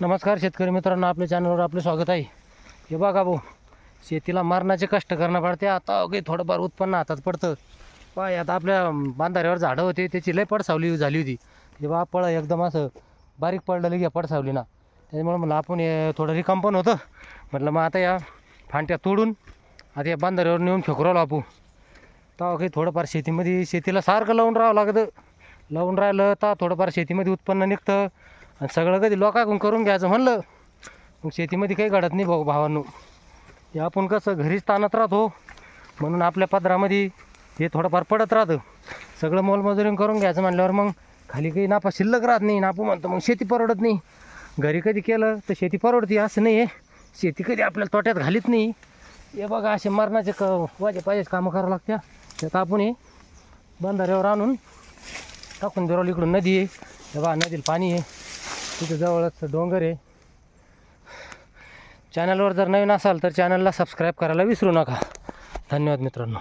नमस्कार शेतकरी मित्रांनो आपल्या चॅनलवर आपलं स्वागत आहे. हे बघा भाऊ शेतीला मारण्याचे कष्ट करणं पडते आता काही थोडंफार उत्पन्न हातात पडतं. पाय आता आपल्या बांधाऱ्यावर झाडं होते त्याची लय पडसावली झाली होती. हे बा पळ एकदम असं बारीक पडलं घ्या पडसावली ना. त्याच्यामुळे म्हणलं आपण हे थोडं रिकंपन होतं. म्हटलं मग आता या फांट्या तोडून आता या बांधाऱ्यावर नेऊन फेकरावलं आपू. तेव्हा काही थोडंफार शेतीमध्ये शेतीला सारखं लावून राहावं लागतं. लावून राहिलं तर थोडंफार शेतीमध्ये उत्पन्न निघतं. आणि सगळं कधी लोकांकडून करून घ्यायचं म्हणलं मग शेतीमध्ये काही घडत नाही भाऊ भावांनो. हे आपण कसं घरीच ताणत राहतो म्हणून आपल्या पदरामध्ये हे थोडंफार पडत राहतं. सगळं मोलमजुरी करून घ्यायचं म्हणल्यावर मग खाली काही नापा शिल्लक राहत नाही नापू म्हणतो मग शेती परवडत नाही. घरी कधी केलं तर शेती परवडते असं नाही आहे. शेती कधी आपल्याला तोट्यात घालीत नाही. हे बघा असे मरणाचे क वाजे पाहिजे कामं करावं लागत्या. त्यात आपण हे बंधाऱ्यावर आणून टाकून देऊ इकडून. नदी आहे. हे बघा नदीला पाणी आहे. तिथे जवळच डोंगर आहे. चॅनलवर जर नवीन असाल तर चॅनलला सबस्क्राईब करायला विसरू नका. धन्यवाद मित्रांनो.